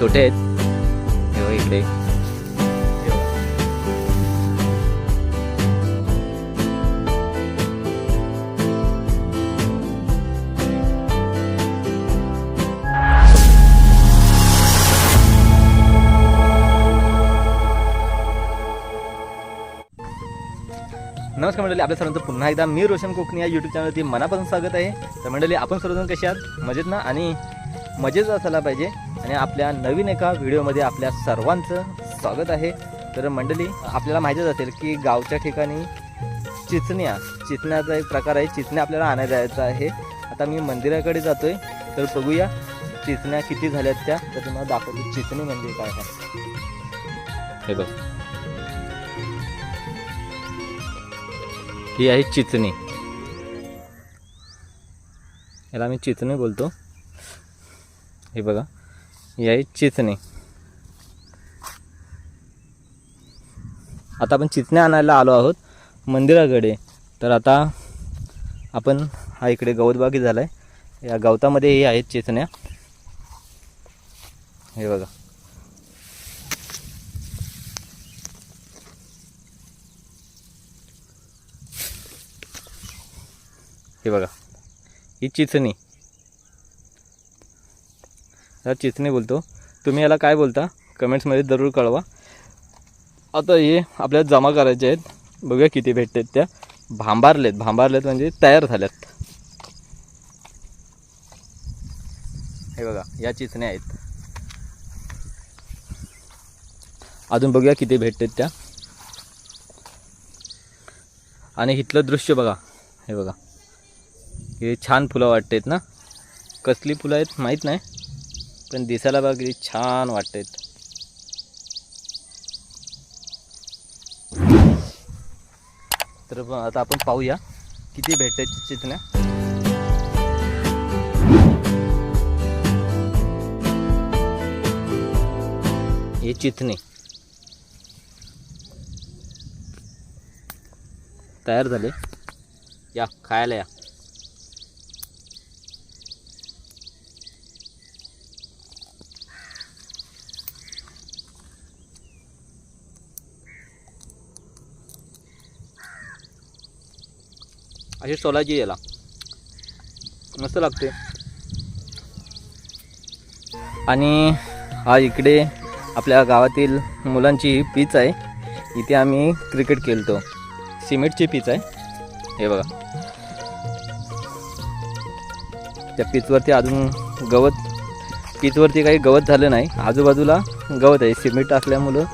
छोटे आहेत. हे इकडे. नमस्कार मंडळी आपल्या सर्वांचं पुन्हा एकदा मी रोशन कोकणी या यूट्यूब चॅनलवरती मनापासून स्वागत आहे. तर मंडळी आपण सर्वजण कसे आहात? मजेत ना? आणि मजेत असायला पाहिजे. आणि आपल्या नवीन एका व्हिडिओमध्ये आपल्या सर्वांचं स्वागत आहे. तर मंडळी आपल्याला माहितीच असेल की गावच्या ठिकाणी चिचण्या चिचण्याचा एक प्रकार आहे. चिचण्या आपल्याला आणायला जायचं आहे. आता मी मंदिराकडे जातो आहे तर बघूया चिचण्या किती झाल्यात त्या. तर तुम्हाला दाखवतो चिचणी म्हणजे काय काय हे बघ. ही आहे चिचणी. याला मी चिचणी बोलतो. हे बघा. ही आहे चिचणी आता आपण चिचण्या आणायला आलो आहोत मंदिराकडे. तर आता आपण हा इकडे गवतबागी झाला आहे या गवतामध्ये हे आहेत चिचण्या हे बघा. हे बघा. ही चिचणी या चिचणी बोलतो. तुम्ही याला काय बोलता? कमेंट्समध्ये जरूर कळवा. आता हे आपल्याला जमा करायचे आहेत. बघूया किती भेटतात त्या. भांबारलेत. भांबारलेत म्हणजे तयार झाल्यात. हे बघा या चिचण्या आहेत. अजून बघूया किती भेटतात त्या. आणि इथलं दृश्य बघा. हे बघा. हे छान फुलं वाटतात ना. कसली फुलं आहेत माहीत नाही. पण दिसायला बघ किती छान वाटतात तर आता आपण पाहूया किती भेटतात चितण्या हे चिचणी तयार झाले. या खायला या. अशी सोलायची याला. मस्त लागते. आणि हा इकडे आपल्या गावातील मुलांची पीच आहे. इथे आम्ही क्रिकेट खेळतो. सिमेंटची पीच आहे. हे बघा. त्या पीचवरती अजून गवत पीचवरती काही गवत झालं नाही. आजूबाजूला गवत आहे. सिमेंट असल्यामुळं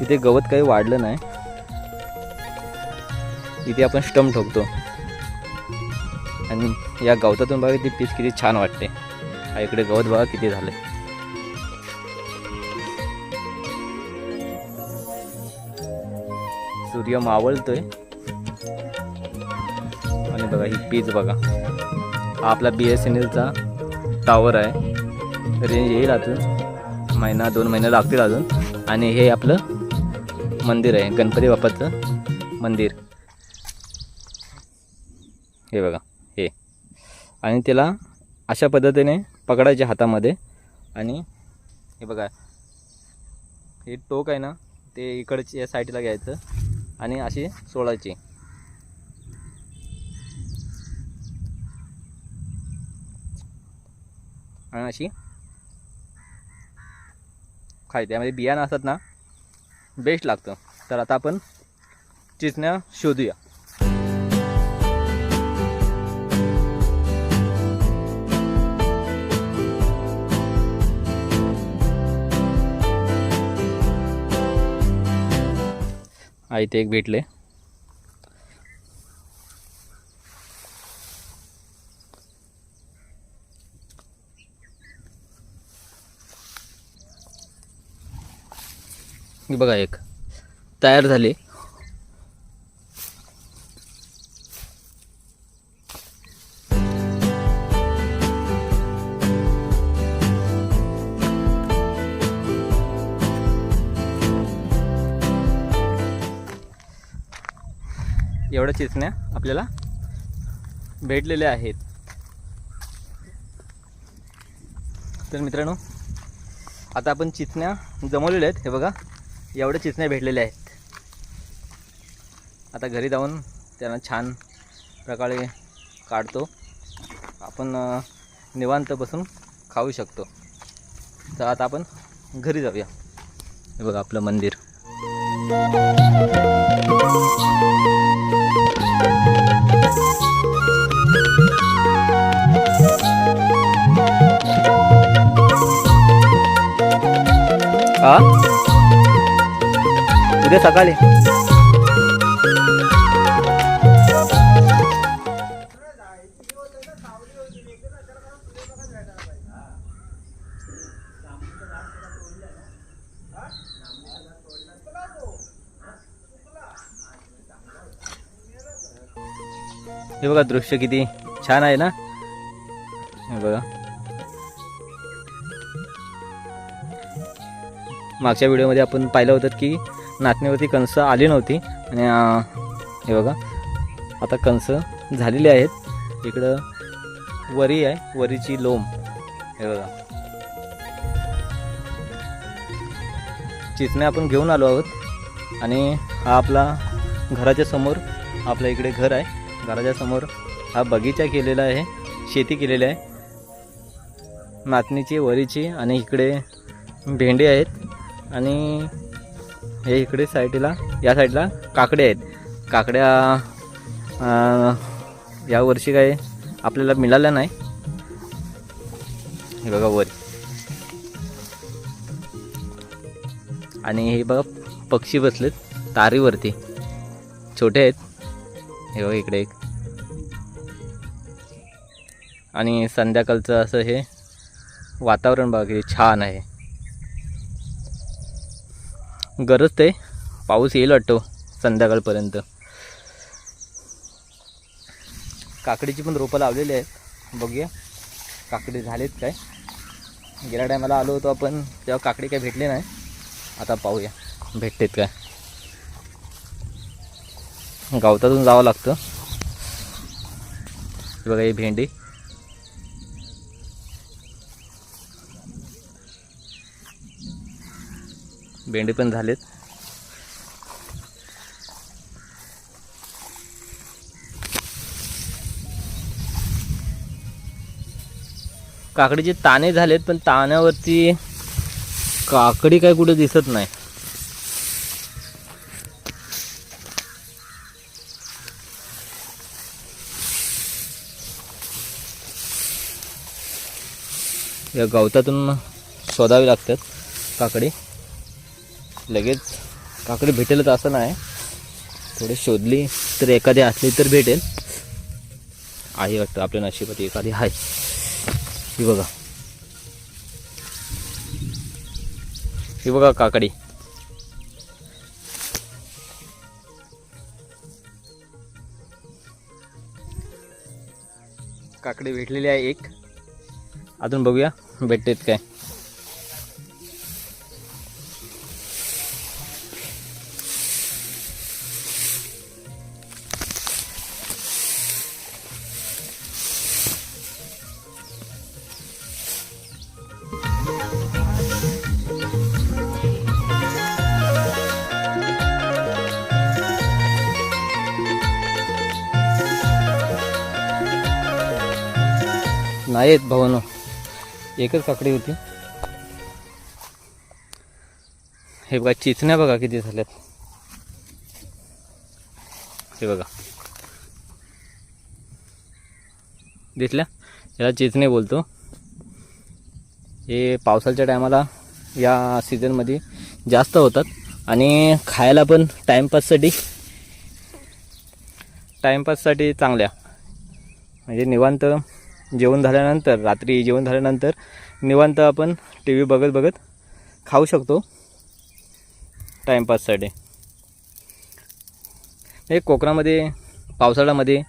तिथे गवत काही वाढलं नाही. इथे आपण स्टंप ठोकतो. आणि या गवतातून बघा ती पीच किती छान वाटते. हा इकडे गवत बघा किती झालं सूर्य मावळतोय. आणि बघा ही पीच बघा. हा आपला बी एस एन एलचा टावर आहे. रेंज येईल अजून. महिना दोन महिने लागतील अजून. आणि हे आपलं मंदिर आहे. गणपती बाप्पाचं मंदिर. हे बघा. आणि त्याला अशा पद्धतीने पकडायचे हातामध्ये. आणि हे बघा हे टोक आहे ना ते इकडच्या साईडला घ्यायचं आणि अशी सोडायची. आणि अशी खाय त्यामध्ये बियाणं असतात ना बेस्ट लागतं. तर आता आपण चिचण्या शोधूया. हा ते एक भेटले. हे बघा एक. तयार झाले. एवढ्या चिचण्या आपल्याला भेटलेल्या आहेत. तर मित्रांनो आता आपण चिचण्या जमवलेल्या आहेत. हे बघा एवढ्या चिचण्या भेटलेल्या आहेत. आता घरी जाऊन त्यांना छान प्रकारे काढतो. आपण निवांत बसून खाऊ शकतो. तर आता आपण घरी जाऊया. हे बघा आपलं मंदिर. हा उद्या सकाळी. हे बघा दृश्य किती छान आहे ना? हे बघा. मागच्या व्हिडिओमध्ये आपण पाहिलं होतं की नाचणीवरती कणसं आली नव्हती. आणि हे बघा. आता कणसं झालेली आहेत. इकडं वरी आहे. वरीची लोम. हे बघा. चिचण्या आपण घेऊन आलो आहोत. आणि हा आपला घराच्या समोर आपल्या इकडे घर आहे. घराच्या समोर हा बगीचा केलेला आहे. शेती केलेली आहे. नाचणीची वरीची आणि इकडे भेंडे आहेत. आणि हे इकडे साईडला या साईडला काकडे आहेत. काकड्या या यावर्षी काय आपल्याला मिळाल्या नाही. हे बघा वर. आणि हे बघा पक्षी बसलेत तारीवरती. छोटे आहेत. हे बघा इकडे एक. आणि संध्याकाळचं असं हे वातावरण बघा किती छान आहे. गरज ते पाऊस येईल वाटतो संध्याकाळपर्यंत. काकडीची पण रोपं लावलेली आहेत. बघूया. काकडी झालेत काय? गेल्या टायमाला आलो होतो आपण तेव्हा काकडी काय भेटले नाही. आता पाहूया. भेटतेत काय? गावतातून जावं लागतं. बघा ही भेंडी. भेंडी पण झालेत. काकडीचे ताने झालेत पण ताण्यावरती काकडी काय कुठे दिसत नाही. या गवतातून शोधावी लागतात काकडी. लगेच काकडी भेटेलच असं नाही. थोडी शोधली तर एखादी असली तर भेटेल. आहे वाटतं आपल्या नशिबात एखादी आहे. ही बघा. ही बघा काकडी. काकडी भेटलेली आहे एक. अजून बघूया भेटतेत काय. नाही आहेत भावानो एकच काकडी होती. हे बघा चिचण्या बघा किती झाल्यात. हे बघा. दिसल्या? याला चिचणे बोलतो. हे पावसाच्या टायमाला या सीझनमध्ये जास्त होतात आणि खायला पण टाईमपाससाठी टाईमपाससाठी चांगल्या. म्हणजे निवांत जेवण झाल्यानंतर रात्री जेवण झाल्यानंतर निवांत आपण टी व्ही बघत बघत खाऊ शकतो. टाईमपाससाठी हे कोकणामध्ये पावसाळ्यामध्ये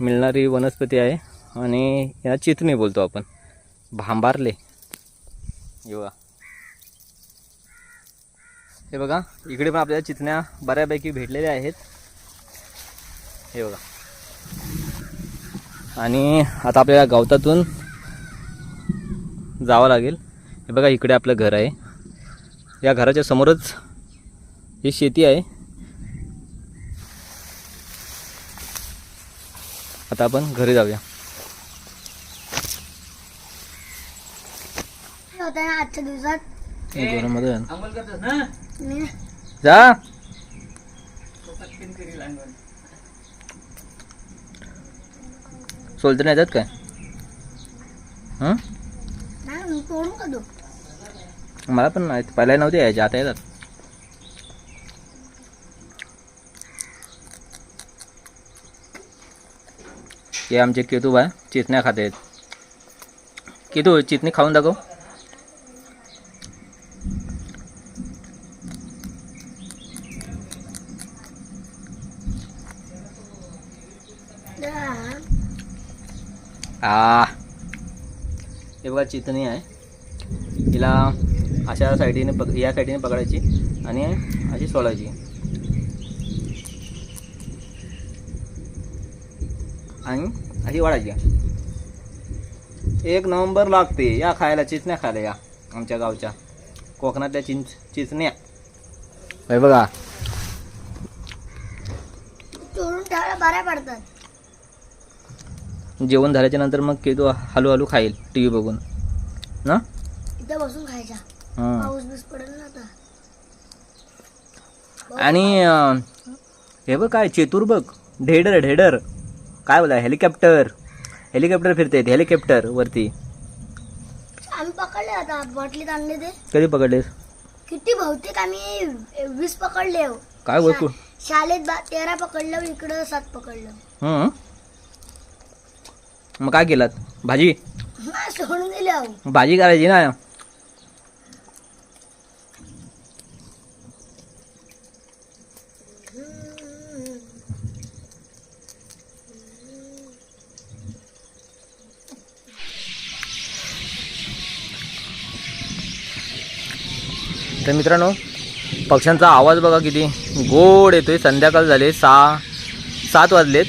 मिळणारी वनस्पती आहे आणि याला चितणी बोलतो आपण. भांबारले. हे हे बघा इकडे पण आपल्याला चितण्या बऱ्यापैकी भेटलेल्या आहेत. हे बघा. आणि आता आपल्याला गवतातून जावं लागेल. हे बघा इकडे आपलं घर आहे. या घराच्या समोरच ही शेती आहे. आता आपण घरी जाऊया. आजच्या दिवसात जा. सोलते नाही येतात काय? हं? मला पण नाही पहिला नव्हते यायचे आता येतात. हे आमचे केतू बा चिचण्या खात आहेत. केतू चिचणी खाऊन दाखव. आ हे बघा चितणी आहे. हिला अशा साईडीने पक या साईडीने पकडायची आणि अशी सोडायची. आणि अशी वाढायची. एक नंबर लागते. या खायला चिचण्या खायला या आमच्या गावच्या. कोकणातल्या चिंच चिचण्या. हे बघा. बऱ्या पडतात. जेवण झाल्याच्यानंतर मग की तो हलू हलू खाईल टी व्ही बघून. ना? इथे बसून खायच्या हां. पाऊस बीस पडेल ना आता. आणि अं, हे बघ काय चेतूर बघ. ढेडर ढेडर. काय बोला हेलिकॉप्टर. हेलिकॉप्टर फिरते हेलिकॉप्टर वरती. आम्ही पकडले आता बाटलीत आणले ते. कधी पकडलेस? किती बहुतेक आम्ही वीस पकडले हो. काय बोलतो शाळेत बा तेरा पकडलं इकडं सात पकडलं. हं? मग काय केलात भाजी? हा सोडून दिले अहो. भाजी करायची ना? तर मित्रांनो पक्ष्यांचा आवाज बघा किती गोड येतोय. संध्याकाळ झाले सहा सात वाजलेत.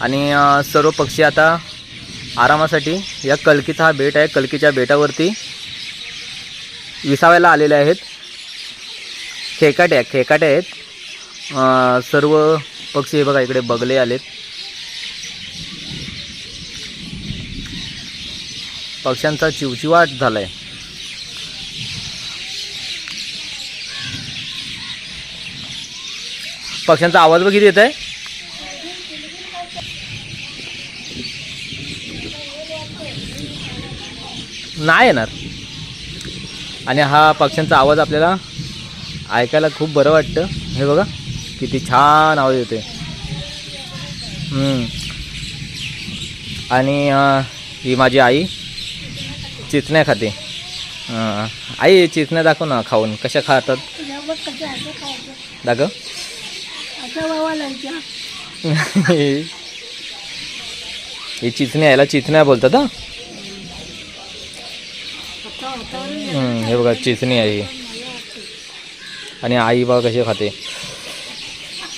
आणि अं, सर्व पक्षी आता आरामासाठी या कलकीचा हा बेट आहे. कलकीच्या बेटावरती विसाव्याला आलेले आहेत. खेकाट्या खेकाट्या आहेत. सर्व पक्षी हे बघा इकडे बगले आलेत. पक्ष्यांचा चिवचिवाट झालाय. पक्ष्यांचा आवाज बघित येत आहे नाही येणार. आणि हा पक्ष्यांचा आवाज आपल्याला ऐकायला खूप बरं वाटतं. हे बघा किती छान आवाज येते आणि ही माझी आई चिचण्या खाते. आई चिचण्या दाखव ना खाऊन कशा खातात? दाखव. हे चिचण्या याला चिचण्या बोलतात हा. हे बघा चिचणी आहे आणि आई बा कशी खाते.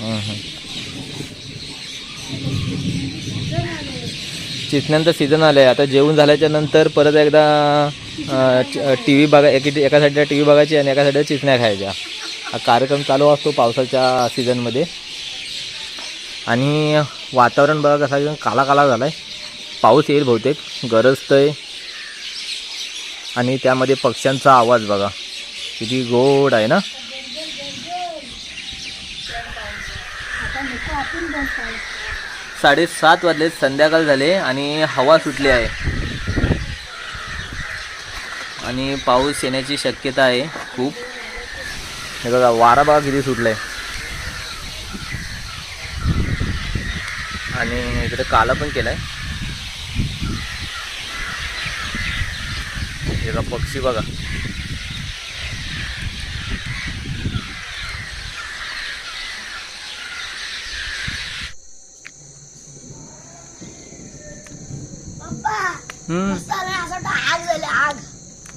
हम्म, चिचण्यांचं सीझन आलं आहे आता जेवण झाल्याच्यानंतर परत एकदा टी व्ही बघा एक एका साईडला टी व्ही बघायची आणि एका साईडला चिचण्या खायच्या. हा कार्यक्रम चालू असतो पावसाच्या सीझनमध्ये आणि वातावरण बघा कसा काला काला झाला आहे पाऊस येईल बहुतेक. गरजतंय आणि त्यामध्ये पक्ष्यांचा आवाज बघा. किती गोड आहे ना? साडेसात वाजले संध्याकाळ झाले आणि हवा सुटली आहे. आणि पाऊस येण्याची शक्यता आहे खूप. हे बघा वारा बघा किती सुटलाय. आणि इकडे काला पण केलाय. आहे बघा पक्षी बघा.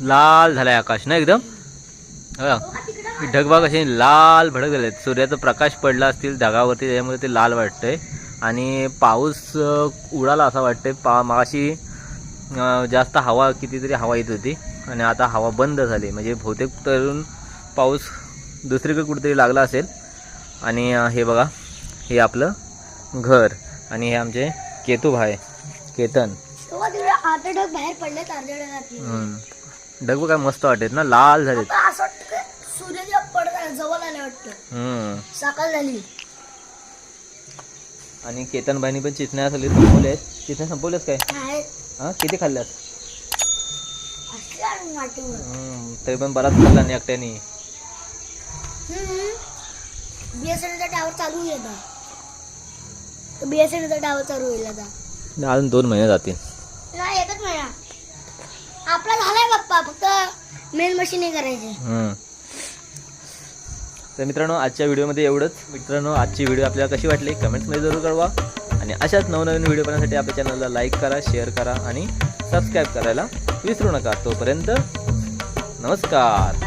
लाल झालाय आकाश ना एकदम? ढगबाग असे लाल भडक झाले सूर्याचा प्रकाश पडला असतील ढगावरती त्याच्यामुळे ते लाल वाटतंय. आणि पाऊस उडाला असा वाटतंय. पा मागाशी अं, जास्त हवा कितीतरी हवा येत होती. आणि आता हवा बंद झाली. म्हणजे बहुतेक तरुण पाऊस दुसरीकडे कुठेतरी लागला असेल. आणि हे बघा हे आपलं घर आणि हे आमचे केतू भाई केतन. बाहेर पडले. ढग काय मस्त वाटत ना लाल झाली. आणि केतन भाईनी पण चिचण्या संपवले आहेत चिचण्या संपवल्यास काय? हां किती खाल्ल्यास हम्म, तरी पण बराच खाल्ला नाही एकट्याने. टावर चालू होईल आता. बीएसएनचा टावर चालू होईल आता. अजून दोन महिने जातील. नाही एकच महिना. आपला झालाय बाप्पा फक्त मेन मशीन हे करायचे. हम्म. तर मित्रांनो आजच्या व्हिडिओमध्ये एवढंच. मित्रांनो आजची व्हिडिओ आपल्याला कशी वाटली कमेंट्समध्ये जरूर कळवा. आणि अशाच नवनवीन व्हिडिओ पाहण्यासाठी आपल्या चॅनलला लाईक करा शेअर करा आणि सबस्क्राईब करायला विसरू नका तोपर्यंत. नमस्कार.